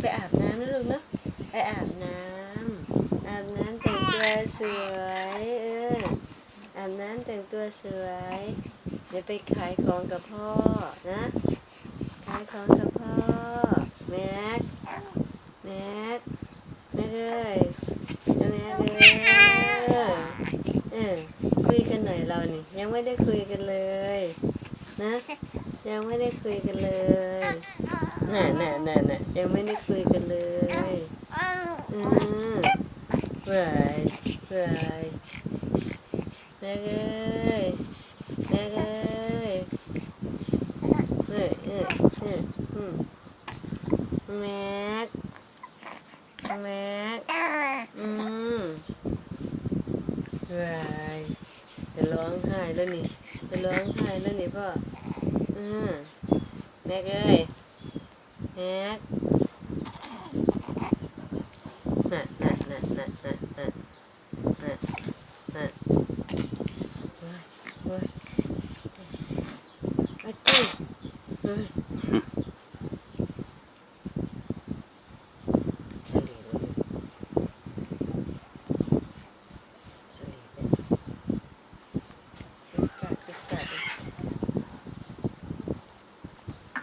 ไปอาบน้ำนะลูกเนาะไปอาบน้ำอาบน้ำแต่งตัวสวยเอออาบน้ำแต่งตัวสวย เดี๋ยวไปขายของกับพ่อนะขายของกับพ่อแม็กแม็กแม่กเลยแม่เลยเออคุยกันหน่อยเรานี่ยังไม่ได้คุยกันเลย นะ ยังไม่ได้คุยกันเลย น่ะน่ะน่ะน่ยังไม่ได้คุยกันเลยอืมเปื่อยเปื่อยแม่เอ้ยแม่เอ้ยเอ้ยเอ้ยเอ้ยอืมแม็กแม็กอืมเปื่อยจะร้องไห้แล้วนี่จะร้องไห้แล้วนี่พ่ออืมแม็กเอ้ย แม็กน่ะน่ะน่ะน่ะน่ะน่ะน่ะน่ะว้ายโอ้ยอาจิ้วเฮ้ย